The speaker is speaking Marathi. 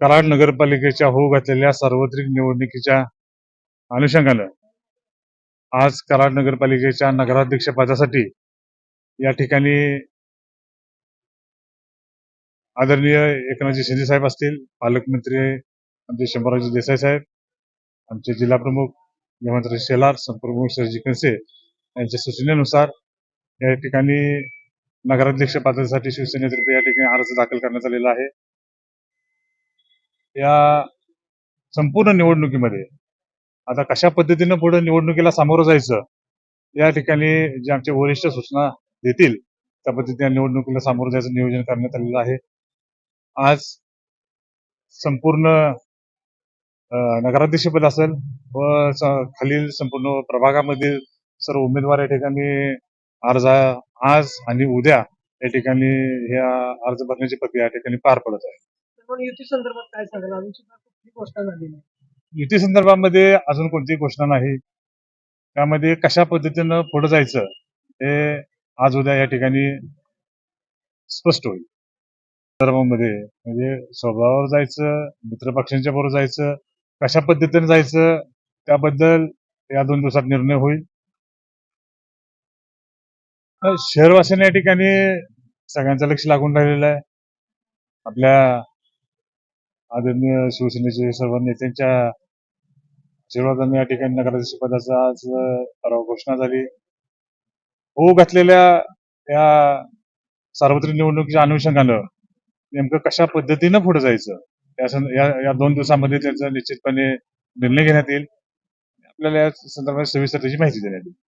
कराड नगरपालिकेच्या होऊ घातलेल्या सार्वत्रिक निवडणुकीच्या अनुषंगानं आज कराड नगरपालिकेच्या नगराध्यक्ष पदासाठी या ठिकाणी आदरणीय एकनाथजी शिंदे साहेब असतील पालकमंत्री आमचे शंभराजी देसाई साहेब आमचे जिल्हा प्रमुख शेलार संप्रमुख सरजी कनसे यांच्या सूचनेनुसार या ठिकाणी नगराध्यक्ष पदासाठी शिवसेनेतर्फे या ठिकाणी अर्ज दाखल करण्यात आलेला आहे. या संपूर्ण निवडणुकीमध्ये आता कशा पद्धतीनं पुढे निवडणुकीला सामोरं जायचं या ठिकाणी जे आमचे वरिष्ठ सूचना देतील त्या पद्धतीने या निवडणुकीला सामोरं जायचं नियोजन करण्यात आलेलं आहे. आज संपूर्ण नगराध्यक्षपद असेल व खालील संपूर्ण प्रभागामधील सर्व उमेदवार या ठिकाणी अर्ज आज आणि उद्या या ठिकाणी ह्या अर्ज भरण्याची प्रक्रिया या ठिकाणी पार पडत आहे. पण युती संदर्भात काय सांगाल? अजून सुद्धा कुठली घोषणा झाली नाही. युती संदर्भामध्ये अजून कोणतीही घोषणा नाही. त्यामध्ये कशा पद्धतीनं पुढे जायचं हे आज उद्या या ठिकाणी स्पष्ट होईल. संदर्भामध्ये म्हणजे स्वभावावर जायचं मित्रपक्षांच्या बरोबर जायचं कशा पद्धतीने जायचं त्याबद्दल या दोन दिवसात निर्णय होईल. अ, शहरवासियांना या ठिकाणी सगळ्यांचं लक्ष लागून राहिलेलं आहे. आपल्या आदरणीय शिवसेनेचे सर्व नेत्यांच्या आशीर्वादाने या ठिकाणी नगराध्यक्ष पदाचा आज ठराव घोषणा झाली. होऊ घातलेल्या या सार्वत्रिक निवडणुकीच्या अनुषंगानं नेमकं कशा पद्धतीनं पुढे जायचं? या सं- या या दोन दिवसामध्ये त्याचा निश्चितपणे निर्णय घेण्यात येईल. आपल्याला या संदर्भात सविस्तर त्याची माहिती देण्यात येईल.